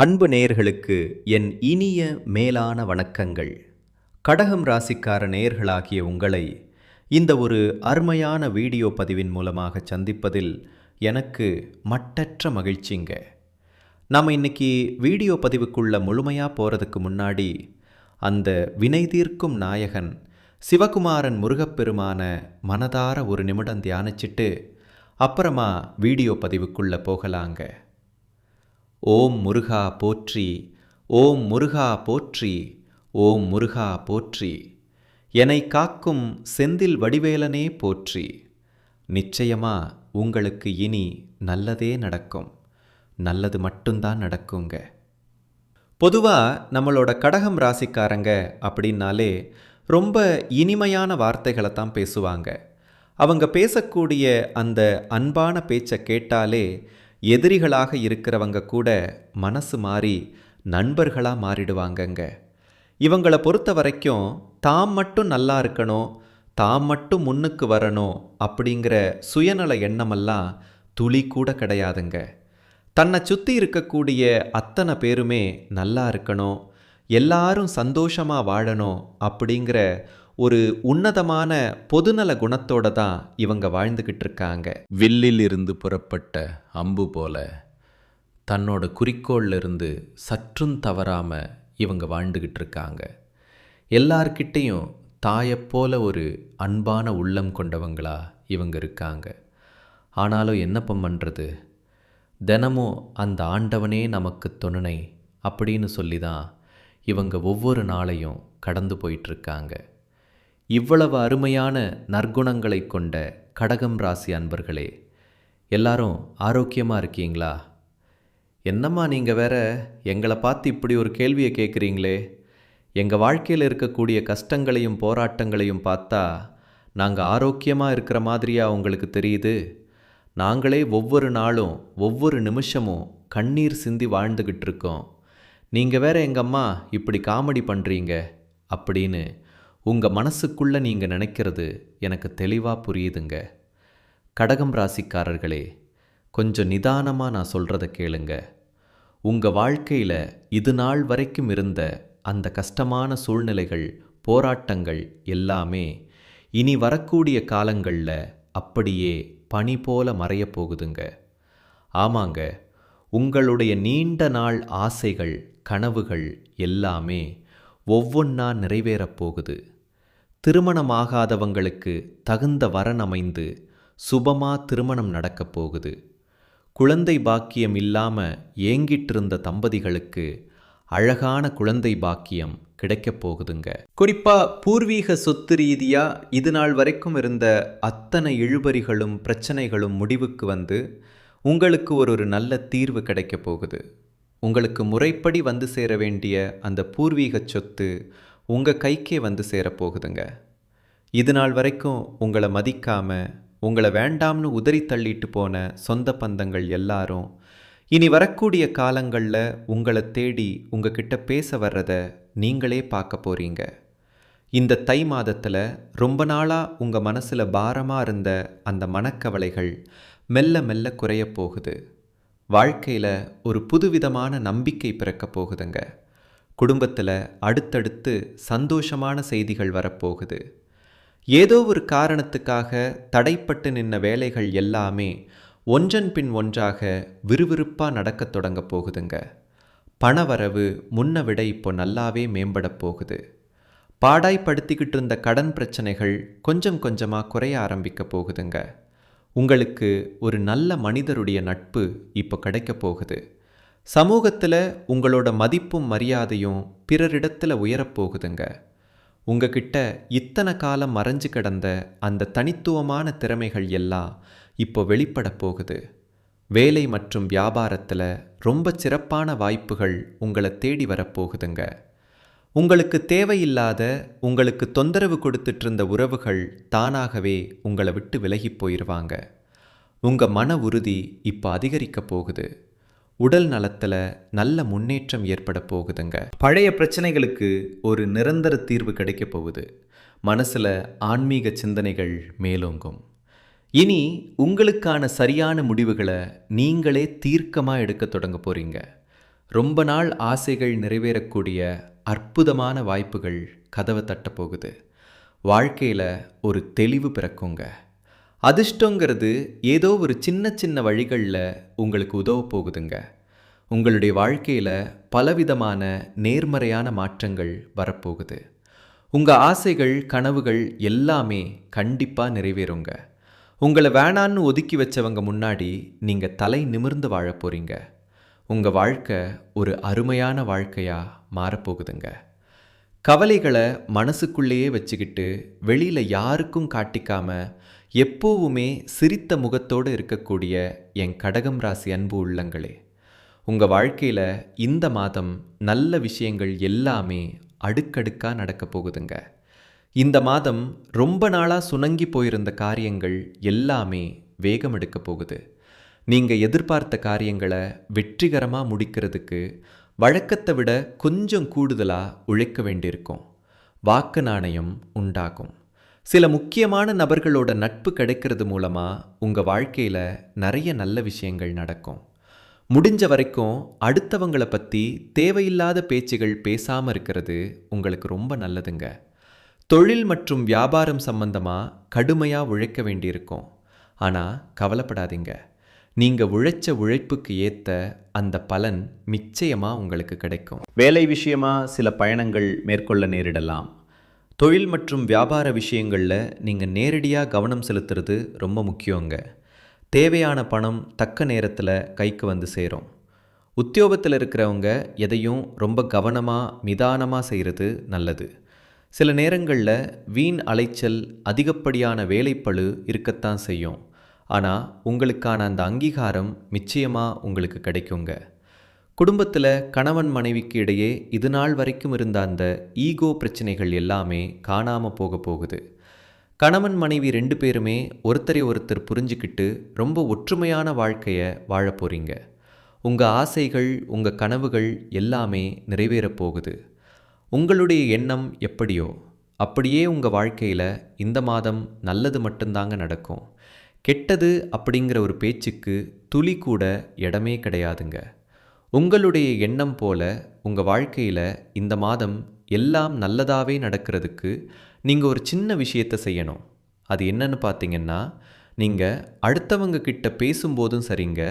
அன்பு நேயர்களுக்கு என் இனிய மேலான வணக்கங்கள். கடகம் ராசிக்கார நேயர்களாகிய உங்களை இந்த ஒரு அருமையான வீடியோ பதிவின் மூலமாக சந்திப்பதில் எனக்கு மட்டற்ற மகிழ்ச்சிங்க. நாம் இன்னைக்கு வீடியோ பதிவுக்குள்ள முழுமையாக போகிறதுக்கு முன்னாடி அந்த வினை தீர்க்கும் நாயகன் சிவகுமாரன் முருகப்பெருமான மனதார ஒரு நிமிடம் தியானிச்சிட்டு அப்புறமா வீடியோ பதிவுக்குள்ளே போகலாங்க. ஓம் முருகா போற்றி ஓம் முருகா போற்றி ஓம் முருகா போற்றி. என்னை காக்கும் செந்தில் வடிவேலனே போற்றி. நிச்சயமா உங்களுக்கு இனி நல்லதே நடக்கும். நல்லது மட்டும்தான் நடக்குங்க. பொதுவாக நம்மளோட கடகம் ராசிக்காரங்க அப்படின்னாலே ரொம்ப இனிமையான வார்த்தைகளை தான் பேசுவாங்க. அவங்க பேசக்கூடிய அந்த அன்பான பேச்சை கேட்டாலே எதிரிகளாக இருக்கிறவங்க கூட மனசு மாறி நண்பர்களாக மாறிடுவாங்கங்க. இவங்களை பொறுத்த வரைக்கும் தாம் மட்டும் நல்லா இருக்கணும் தாம் மட்டும் முன்னுக்கு வரணும் அப்படிங்கிற சுயநல எண்ணமெல்லாம் துளி கூட கிடையாதுங்க. தன்னை சுற்றி இருக்கக்கூடிய அத்தனை பேருமே நல்லா இருக்கணும் எல்லாரும் சந்தோஷமாக வாழணும் அப்படிங்கிற ஒரு உன்னதமான பொதுநல குணத்தோட தான் இவங்க வாழ்ந்துக்கிட்டு இருக்காங்க. வில்லில் இருந்து புறப்பட்ட அம்பு போல தன்னோட குறிக்கோளில் இருந்து சற்றும் தவறாமல் இவங்க வாழ்ந்துக்கிட்டு இருக்காங்க. எல்லார்கிட்டேயும் தாயைப்போல ஒரு அன்பான உள்ளம் கொண்டவங்களா இவங்க இருக்காங்க. ஆனாலும் என்னப்பம் பண்ணுறது தினமும் அந்த ஆண்டவனே நமக்கு துணை அப்படின்னு சொல்லி தான் இவங்க ஒவ்வொரு நாளையும் கடந்து போயிட்டுருக்காங்க இவ்வளவு அருமையான நற்குணங்களை கொண்ட கடகம் ராசி அன்பர்களே எல்லாரும் ஆரோக்கியமாக இருக்கீங்களா? என்னம்மா நீங்கள் வேற எங்களை பார்த்து இப்படி ஒரு கேள்வியை கேட்குறீங்களே எங்கள் வாழ்க்கையில் இருக்கக்கூடிய கஷ்டங்களையும் போராட்டங்களையும் பார்த்தா நாங்கள் ஆரோக்கியமாக இருக்கிற மாதிரியா உங்களுக்கு தெரியுது? நாங்களே ஒவ்வொரு நாளும் ஒவ்வொரு நிமிஷமும் கண்ணீர் சிந்தி வாழ்ந்துக்கிட்டு இருக்கோம். நீங்கள் வேற எங்கம்மா இப்படி காமெடி பண்ணுறீங்க அப்படின்னு உங்கள் மனசுக்குள்ளே நீங்கள் நினைக்கிறது எனக்கு தெளிவாக புரியுதுங்க. கடகம் ராசிக்காரர்களே கொஞ்சம் நிதானமாக நான் சொல்கிறத கேளுங்க. உங்கள் வாழ்க்கையில் இது நாள் வரைக்கும் இருந்த அந்த கஷ்டமான சூழ்நிலைகள் போராட்டங்கள் எல்லாமே இனி வரக்கூடிய காலங்களில் அப்படியே பனி போல மறையப் போகுதுங்க. ஆமாங்க உங்களுடைய நீண்ட நாள் ஆசைகள் கனவுகள் எல்லாமே ஒவ்வொன்றா நிறைவேறப் போகுது. திருமணமாகாதவங்களுக்கு தகுந்த வரன் அமைந்து சுபமா திருமணம் நடக்கப் போகுது. குழந்தை பாக்கியம் இல்லாம ஏங்கிட்டிருந்த தம்பதிகளுக்கு அழகான குழந்தை பாக்கியம் கிடைக்கப் போகுதுங்க. குறிப்பா பூர்வீக சொத்து ரீதியா இது நாள் வரைக்கும் இருந்த அத்தனை இழுபறிகளும் பிரச்சனைகளும் முடிவுக்கு வந்து உங்களுக்கு ஒரு ஒரு நல்ல தீர்வு கிடைக்கப் போகுது. உங்களுக்கு முறைப்படி வந்து சேர வேண்டிய அந்த பூர்வீக சொத்து உங்கள் கைக்கே வந்து சேரப்போகுதுங்க. இது நாள் வரைக்கும் உங்களை மதிக்காமல் உங்களை வேண்டாம்னு உதறி தள்ளிட்டு போன சொந்த பந்தங்கள் எல்லாரும் இனி வரக்கூடிய காலங்களில் உங்களை தேடி உங்ககிட்ட பேச வர்றத நீங்களே பார்க்க போறீங்க. இந்த தை மாதத்தில் ரொம்ப நாளாக உங்கள் மனசில் பாரமாக இருந்த அந்த மனக்கவலைகள் மெல்ல மெல்ல குறையப் போகுது. வாழ்க்கையில் ஒரு புதுவிதமான நம்பிக்கை பிறக்கப் போகுதுங்க. குடும்பத்தில் அடுத்தடுத்து சந்தோஷமான செய்திகள் வரப்போகுது. ஏதோ ஒரு காரணத்துக்காக தடைப்பட்டு நின்ன வேலைகள் எல்லாமே ஒன்றன் பின் ஒன்றாக விறுவிறுப்பாக நடக்கத் தொடங்க போகுதுங்க. பணவரவு முன்ன விட இப்போ நல்லாவே மேம்படப் போகுது. பாடாய்ப்படுத்திக்கிட்டு இருந்த கடன் பிரச்சனைகள் கொஞ்சம் கொஞ்சமாக குறைய ஆரம்பிக்க போகுதுங்க. உங்களுக்கு ஒரு நல்ல மனிதருடைய நட்பு இப்போ கிடைக்க போகுது. சமூகத்தில் உங்களோட மதிப்பும் மரியாதையும் பிறரிடத்தில் உயரப்போகுதுங்க உங்ககிட்ட இத்தனை காலம் மறைஞ்சு கிடந்த அந்த தனித்துவமான திறமைகள் எல்லாம் இப்போ வெளிப்பட போகுது. வேலை மற்றும் வியாபாரத்தில் ரொம்ப சிறப்பான வாய்ப்புகள் உங்களை தேடி வரப்போகுதுங்க உங்களுக்கு தேவையில்லாத உங்களுக்கு தொந்தரவு கொடுத்துட்டு இருந்த உறவுகள் தானாகவே உங்களை விட்டு விலகி போயிடுவாங்க உங்கள் மன உறுதி இப்போ அதிகரிக்க போகுது. உடல் நலத்தில் நல்ல முன்னேற்றம் ஏற்பட போகுதுங்க. பழைய பிரச்சனைகளுக்கு ஒரு நிரந்தர தீர்வு கிடைக்க போகுது. மனசில் ஆன்மீக சிந்தனைகள் மேலோங்கும். இனி உங்களுக்கான சரியான முடிவுகளை நீங்களே தீர்க்கமாக எடுக்க தொடங்க போகிறீங்க ரொம்ப நாள் ஆசைகள் நிறைவேறக்கூடிய அற்புதமான வாய்ப்புகள் கதவை தட்டப் போகுது. வாழ்க்கையில் ஒரு தெளிவு பிறக்குங்க. அதிர்ஷ்டங்கிறது ஏதோ ஒரு சின்ன சின்ன வழிகளில் உங்களுக்கு உதவ போகுதுங்க. உங்களுடைய வாழ்க்கையில் பலவிதமான நேர்மறையான மாற்றங்கள் வரப்போகுது. உங்கள் ஆசைகள் கனவுகள் எல்லாமே கண்டிப்பாக நிறைவேறுங்க. உங்களை வேணான்னு ஒதுக்கி வச்சவங்க முன்னாடி நீங்கள் தலை நிமிர்ந்து வாழ போகிறீங்க உங்கள் வாழ்க்கை ஒரு அருமையான வாழ்க்கையாக மாறப்போகுதுங்க. கவலைகளை மனசுக்குள்ளேயே வச்சுக்கிட்டு வெளியில் யாருக்கும் காட்டிக்காமல் எப்போவுமே சிரித்த முகத்தோடு இருக்கக்கூடிய என் கடகம் ராசி அன்பு உள்ளங்களே உங்கள் வாழ்க்கையில் இந்த மாதம் நல்ல விஷயங்கள் எல்லாமே அடுக்கடுக்காக நடக்க போகுதுங்க. இந்த மாதம் ரொம்ப நாளாக சுணங்கி போயிருந்த காரியங்கள் எல்லாமே வேகம் எடுக்க போகுது. நீங்கள் எதிர்பார்த்த காரியங்களை வெற்றிகரமாக முடிக்கிறதுக்கு வழக்கத்தை விட கொஞ்சம் கூடுதலாக உழைக்க வேண்டியிருக்கும். வாக்கு நாணயம் உண்டாகும். சில முக்கியமான நபர்களோட நட்பு கிடைக்கிறது மூலமாக உங்கள் வாழ்க்கையில் நிறைய நல்ல விஷயங்கள் நடக்கும். முடிஞ்ச வரைக்கும் அடுத்தவங்களை பற்றி தேவையில்லாத பேச்சுகள் பேசாமல் இருக்கிறது உங்களுக்கு ரொம்ப நல்லதுங்க. தொழில் மற்றும் வியாபாரம் சம்பந்தமாக கடுமையாக உழைக்க வேண்டியிருக்கும். ஆனால் கவலைப்படாதீங்க. நீங்கள் உழைச்ச உழைப்புக்கு ஏற்ற அந்த பலன் நிச்சயமாக உங்களுக்கு கிடைக்கும். வேலை விஷயமாக சில பயணங்கள் மேற்கொள்ள நேரிடலாம். தொழில் மற்றும் வியாபார விஷயங்களில் நீங்கள் நேரடியாக கவனம் செலுத்துறது ரொம்ப முக்கியங்க தேவையான பணம் தக்க நேரத்தில் கைக்கு வந்து சேரும். உத்தியோகத்தில் இருக்கிறவங்க எதையும் ரொம்ப கவனமாக நிதானமாக செய்கிறது நல்லது. சில நேரங்களில் வீண் அலைச்சல் அதிகப்படியான வேலைப்பளு இருக்கத்தான் செய்யும். ஆனால் உங்களுக்கான அந்த அங்கீகாரம் நிச்சயமாக உங்களுக்கு கிடைக்குங்க. குடும்பத்தில் கணவன் மனைவிக்கு இடையே இது நாள் வரைக்கும் இருந்த அந்த ஈகோ பிரச்சனைகள் எல்லாமே காணாமல் போக போகுது. கணவன் மனைவி ரெண்டு பேருமே ஒருத்தரை ஒருத்தர் புரிஞ்சுக்கிட்டு ரொம்ப ஒற்றுமையான வாழ்க்கையை வாழ போகிறீங்க உங்கள் ஆசைகள் உங்கள் கனவுகள் எல்லாமே நிறைவேறப் போகுது. உங்களுடைய எண்ணம் எப்படியோ அப்படியே உங்கள் வாழ்க்கையில் இந்த மாதம் நல்லது மட்டும்தாங்க நடக்கும். கெட்டது அப்படிங்கிற ஒரு பேச்சுக்கு துளி கூட இடமே கிடையாதுங்க. உங்களுடைய எண்ணம் போல உங்கள் வாழ்க்கையில் இந்த மாதம் எல்லாம் நல்லதாகவே நடக்கிறதுக்கு நீங்கள் ஒரு சின்ன விஷயத்தை செய்யணும். அது என்னன்னு பார்த்தீங்கன்னா நீங்கள் அடுத்தவங்க கிட்ட பேசும்போதும் சரிங்க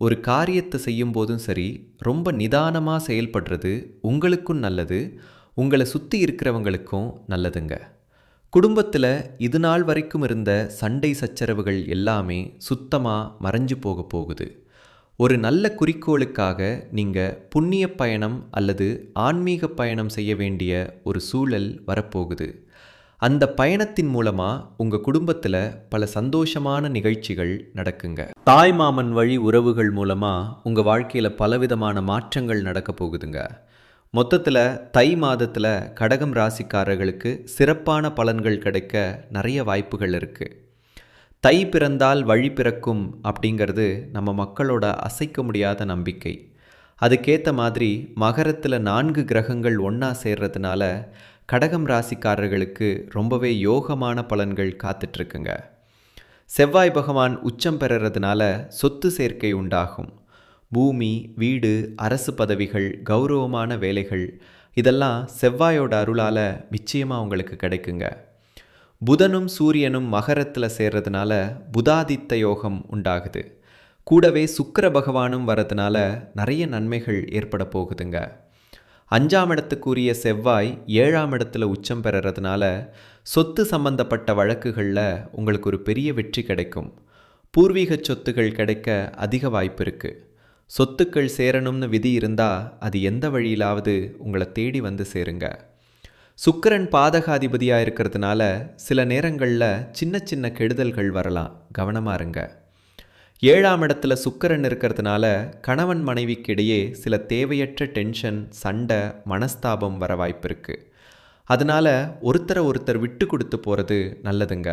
ஒரு காரியத்தை செய்யும்போதும் சரி ரொம்ப நிதானமாக செயல்படுறது உங்களுக்கும் நல்லது உங்களை சுற்றி இருக்கிறவங்களுக்கும் நல்லதுங்க. குடும்பத்தில் இது நாள் வரைக்கும் இருந்த சண்டை சச்சரவுகள் எல்லாமே சுத்தமாக மறைஞ்சு போக போகுது. ஒரு நல்ல குறிக்கோளுக்காக நீங்கள் புண்ணிய பயணம் அல்லது ஆன்மீக பயணம் செய்ய வேண்டிய ஒரு சூழல் வரப்போகுது. அந்த பயணத்தின் மூலமாக உங்கள் குடும்பத்தில் பல சந்தோஷமான நிகழ்ச்சிகள் நடக்குங்க. தாய் மாமன் வழி உறவுகள் மூலமாக உங்கள் வாழ்க்கையில் பலவிதமான மாற்றங்கள் நடக்க போகுதுங்க. மொத்தத்தில் தை மாதத்தில் கடகம் ராசிக்காரர்களுக்கு சிறப்பான பலன்கள் கிடைக்க நிறைய வாய்ப்புகள் இருக்குது தை பிறந்தால் வழி பிறக்கும் அப்படிங்கிறது நம்ம மக்களோட அசைக்க முடியாத நம்பிக்கை. அதுக்கேற்ற மாதிரி மகரத்தில் நான்கு கிரகங்கள் ஒன்றா சேர்றதுனால கடகம் ராசிக்காரர்களுக்கு ரொம்பவே யோகமான பலன்கள் காத்துட்ருக்குங்க. செவ்வாய் பகவான் உச்சம் பெறறதுனால சொத்து சேர்க்கை உண்டாகும். பூமி வீடு அரசு பதவிகள் கௌரவமான வேலைகள் இதெல்லாம் செவ்வாயோட அருளால் நிச்சயமாக உங்களுக்கு கிடைக்குங்க. புதனும் சூரியனும் மகரத்தில் சேர்றதுனால புதாதித்த யோகம் உண்டாகுது. கூடவே சுக்கிர பகவானும் வரதுனால நிறைய நன்மைகள் ஏற்பட போகுதுங்க. அஞ்சாம் இடத்துக்குரிய செவ்வாய் ஏழாம் இடத்துல உச்சம் பெறறதுனால சொத்து சம்பந்தப்பட்ட வழக்குகளில் உங்களுக்கு ஒரு பெரிய வெற்றி கிடைக்கும். பூர்வீக சொத்துகள் கிடைக்க அதிக வாய்ப்பு இருக்குது சொத்துக்கள் சேரணும்னு விதி இருந்தால் அது எந்த வழியிலாவது உங்களை தேடி வந்து சேருங்க. சுக்கிரன் பாதகாதிபதியாக இருக்கிறதுனால சில நேரங்களில் சின்ன சின்ன கெடுதல்கள் வரலாம். கவனமாக இருங்க. ஏழாம் இடத்துல சுக்கரன் இருக்கிறதுனால கணவன் மனைவிக்கு இடையே சில தேவையற்ற டென்ஷன் சண்டை மனஸ்தாபம் வர வாய்ப்பு இருக்குது அதனால் ஒருத்தரை ஒருத்தர் விட்டு கொடுத்து போகிறது நல்லதுங்க.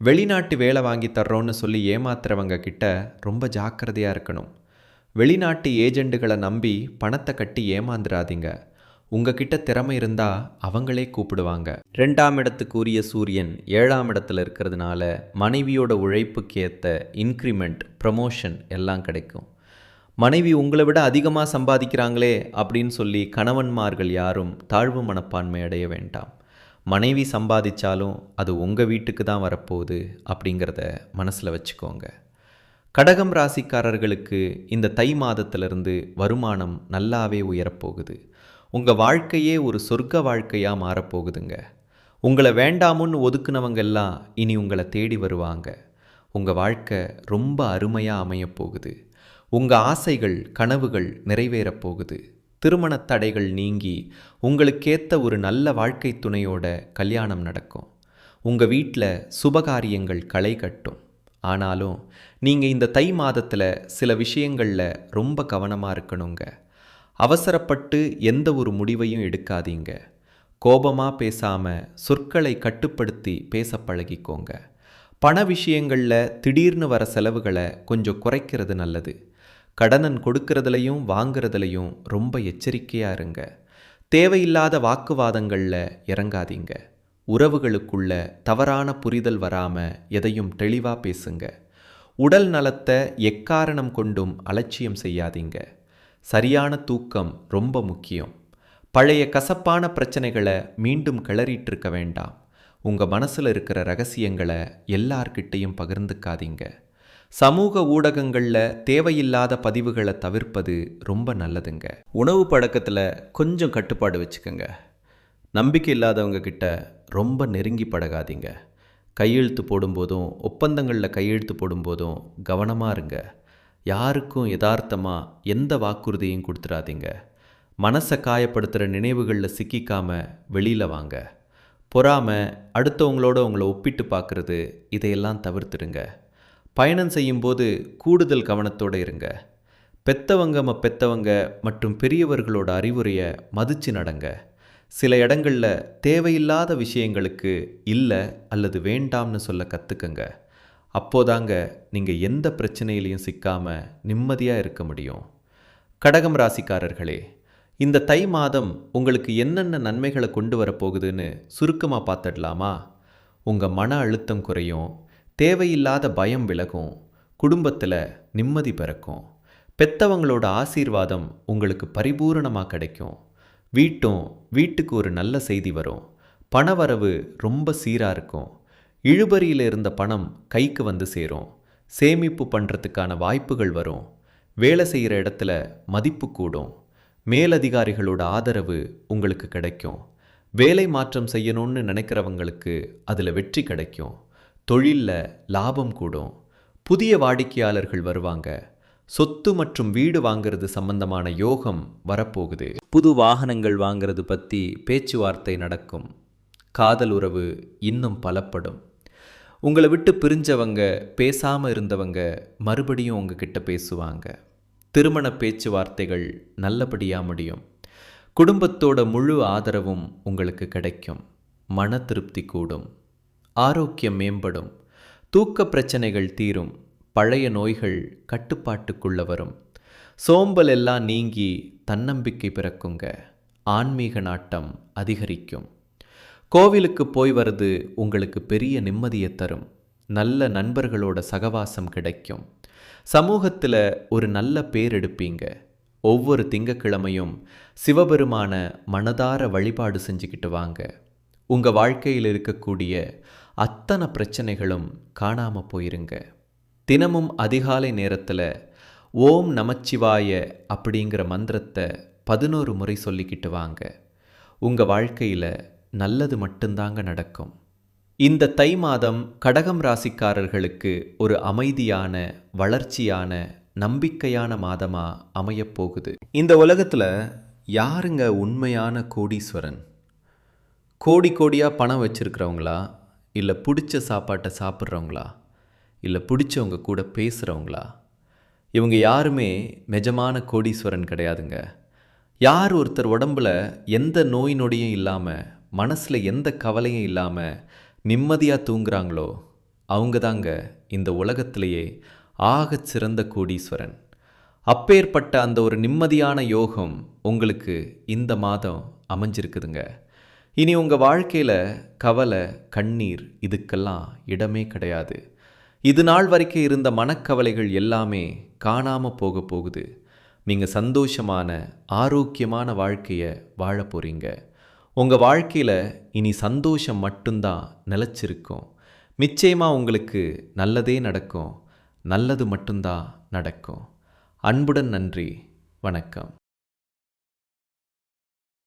வெளிநாட்டு வேலை வாங்கி தர்றோன்னு சொல்லி ஏமாத்துறவங்க கிட்ட ரொம்ப ஜாக்கிரதையாக இருக்கணும். வெளிநாட்டு ஏஜெண்டுகளை நம்பி பணத்தை கட்டி ஏமாந்துடாதீங்க உங்ககிட்ட திறமை இருந்தால் அவங்களே கூப்பிடுவாங்க. ரெண்டாம் இடத்துக்குரிய சூரியன் ஏழாம் இடத்துல இருக்கிறதுனால மனைவியோட உழைப்புக்கு ஏற்ற இன்க்ரிமெண்ட் ப்ரமோஷன் எல்லாம் கிடைக்கும். மனைவி உங்களை விட அதிகமாக சம்பாதிக்கிறாங்களே அப்படின்னு சொல்லி கணவன்மார்கள் யாரும் தாழ்வு மனப்பான்மை அடைய வேண்டாம். மனைவி சம்பாதிச்சாலும் அது உங்கள் வீட்டுக்கு தான் வரப்போகுது அப்படிங்கிறத மனசில் வச்சுக்கோங்க. கடகம் ராசிக்காரர்களுக்கு இந்த தை மாதத்திலிருந்து வருமானம் நல்லாவே உயரப்போகுது. உங்கள் வாழ்க்கையே ஒரு சொர்க்க வாழ்க்கையாக மாறப்போகுதுங்க. உங்களை வேண்டாமுன்னு ஒதுக்குனவங்க எல்லாம் இனி உங்களை தேடி வருவாங்க. உங்கள் வாழ்க்கை ரொம்ப அருமையாக அமையப்போகுது உங்கள் ஆசைகள் கனவுகள் நிறைவேறப் போகுது. திருமணத் தடைகள் நீங்கி உங்களுக்கேற்ற ஒரு நல்ல வாழ்க்கை துணையோட கல்யாணம் நடக்கும். உங்கள் வீட்டில் சுபகாரியங்கள் களை கட்டும். ஆனாலும் நீங்கள் இந்த தை மாதத்தில் சில விஷயங்களில் ரொம்ப கவனமாக இருக்கணுங்க. அவசரப்பட்டு எந்த ஒரு முடிவையும் எடுக்காதீங்க. கோபமாக பேசாமல் சொற்களை கட்டுப்படுத்தி பேச பழகிக்கோங்க. பண விஷயங்களில் திடீர்னு வர செலவுகளை கொஞ்சம் குறைக்கிறது நல்லது. கடனன் கொடுக்கறதுலையும் வாங்குறதுலையும் ரொம்ப எச்சரிக்கையாக இருங்க. தேவையில்லாத வாக்குவாதங்களில் இறங்காதீங்க. உறவுகளுக்குள்ள தவறான புரிதல் வராமல் எதையும் தெளிவாக பேசுங்க. உடல் நலத்தை எக்காரணம் கொண்டும் அலட்சியம் செய்யாதீங்க. சரியான தூக்கம் ரொம்ப முக்கியம். பழைய கசப்பான பிரச்சனைகளை மீண்டும் கிளறிட்டு இருக்க வேண்டாம். உங்கள் மனசில் இருக்கிற ரகசியங்களை எல்லார்கிட்டேயும் பகிர்ந்துக்காதீங்க. சமூக ஊடகங்களில் தேவையில்லாத பதிவுகளை தவிர்ப்பது ரொம்ப நல்லதுங்க. உணவு பழக்கத்தில் கொஞ்சம் கட்டுப்பாடு வச்சுக்கோங்க. நம்பிக்கை இல்லாதவங்க கிட்ட ரொம்ப நெருங்கி பழகாதீங்க. கையெழுத்து போடும்போதும் ஒப்பந்தங்களில் கையெழுத்து போடும்போதும் கவனமாக இருங்க. யாருக்கும் யதார்த்தமாக எந்த வாக்குறுதியும் கொடுத்துடாதீங்க மனசை காயப்படுத்துகிற நினைவுகளில் சிக்கிக்காம வெளியில் வாங்க. பொறாமை அடுத்தவங்களோட உங்களை ஒப்பிட்டு பார்க்குறது இதையெல்லாம் தவிர்த்துடுங்க. பயணம் செய்யும்போது கூடுதல் கவனத்தோடு இருங்க. பெத்தவங்க ம பெத்தவங்க மற்றும் பெரியவர்களோட அறிவுரையை மதித்து நடங்க. சில இடங்களில் தேவையில்லாத விஷயங்களுக்கு இல்லை அல்லது வேண்டாம்னு சொல்ல கற்றுக்கங்க அப்போதாங்க நீங்கள் எந்த பிரச்சனையிலையும் சிக்காமல் நிம்மதியாக இருக்க முடியும். கடகம் ராசிக்காரர்களே இந்த தை மாதம் உங்களுக்கு என்னென்ன நன்மைகளை கொண்டு வரப்போகுதுன்னு சுருக்கமாக பார்த்துடலாமா? உங்கள் மன அழுத்தம் குறையும் தேவையில்லாத பயம் விலகும் குடும்பத்தில் நிம்மதி பிறக்கும் பெத்தவங்களோட ஆசீர்வாதம் உங்களுக்கு பரிபூரணமாக கிடைக்கும் வீட்டும் வீட்டுக்கு ஒரு நல்ல செய்தி வரும் பணவரவு ரொம்ப சீராக இருக்கும் இழுபறியில் இருந்த பணம் கைக்கு வந்து சேரும். சேமிப்பு பண்ணுறதுக்கான வாய்ப்புகள் வரும். வேலை செய்கிற இடத்துல மதிப்பு கூடும். மேலதிகாரிகளோட ஆதரவு உங்களுக்கு கிடைக்கும். வேலை மாற்றம் செய்யணும்னு நினைக்கிறவங்களுக்கு அதில் வெற்றி கிடைக்கும். தொழிலில் லாபம் கூடும். புதிய வாடிக்கையாளர்கள் வருவாங்க. சொத்து மற்றும் வீடு வாங்கிறது சம்பந்தமான யோகம் வரப்போகுது. புது வாகனங்கள் வாங்கிறது பற்றி பேச்சுவார்த்தை நடக்கும். காதல் உறவு இன்னும் பலப்படும். உங்களை விட்டு பிரிஞ்சவங்க பேசாமல் இருந்தவங்க மறுபடியும் உங்ககிட்ட பேசுவாங்க. திருமண பேச்சுவார்த்தைகள் நல்லபடியாக முடியும். குடும்பத்தோட முழு ஆதரவும் உங்களுக்கு கிடைக்கும். மன திருப்தி கூடும். ஆரோக்கியம் மேம்படும். தூக்க பிரச்சனைகள் தீரும். பழைய நோய்கள் கட்டுப்பாட்டுக்குள்ள வரும். சோம்பல் எல்லாம் நீங்கி தன்னம்பிக்கை பிறக்குங்க. ஆன்மீக நாட்டம் அதிகரிக்கும். கோவிலுக்கு போய் வர்றது உங்களுக்கு பெரிய நிம்மதியை தரும். நல்ல நண்பர்களோட சகவாசம் கிடைக்கும். சமூகத்தில் ஒரு நல்ல பேர் எடுப்பீங்க. ஒவ்வொரு திங்கக்கிழமையும் சிவபெருமான மனதார வழிபாடு செஞ்சுக்கிட்டு வாங்க. உங்கள் வாழ்க்கையில் இருக்கக்கூடிய அத்தனை பிரச்சனைகளும் காணாமல் போயிருங்க. தினமும் அதிகாலை நேரத்தில் ஓம் நமச்சிவாய அப்படிங்கிற மந்திரத்தை பதினோரு முறை சொல்லிக்கிட்டு வாங்க. உங்கள் வாழ்க்கையில் நல்லது மட்டும்தாங்க நடக்கும். இந்த தை மாதம் கடகம் ராசிக்காரர்களுக்கு ஒரு அமைதியான வளர்ச்சியான நம்பிக்கையான மாதமாக அமையப் போகுது. இந்த உலகத்தில் யாருங்க உண்மையான கோடீஸ்வரன்? கோடி கோடியாக பணம் வச்சுருக்கிறவங்களா? இல்லை பிடிச்ச சாப்பாட்டை சாப்பிட்றவங்களா? இல்லை பிடிச்சவங்க கூட பேசுகிறவங்களா இவங்க யாருமே நிஜமான கோடீஸ்வரன் கிடையாதுங்க. யார் ஒருத்தர் உடம்புல எந்த நோய் நொடியும் இல்லாமல் மனசில் எந்த கவலையும் இல்லாமல் நிம்மதியாக தூங்குறாங்களோ அவங்க தாங்க இந்த உலகத்திலேயே ஆகச் சிறந்த கோடீஸ்வரன். அப்பேற்பட்ட அந்த ஒரு நிம்மதியான யோகம் உங்களுக்கு இந்த மாதம் அமைஞ்சிருக்குதுங்க. இனி உங்கள் வாழ்க்கையில் கவலை கண்ணீர் இதுக்கெல்லாம் இடமே கிடையாது. இது நாள் வரைக்கும் இருந்த மனக்கவலைகள் எல்லாமே காணாமல் போக போகுது. நீங்கள் சந்தோஷமான ஆரோக்கியமான வாழ்க்கையை வாழ போகிறீங்க உங்கள் வாழ்க்கையில் இனி சந்தோஷம் மட்டும்தான் நிலச்சிருக்கும். நிச்சயமாக உங்களுக்கு நல்லதே நடக்கும். நல்லது மட்டும்தான் நடக்கும். அன்புடன் நன்றி. வணக்கம்.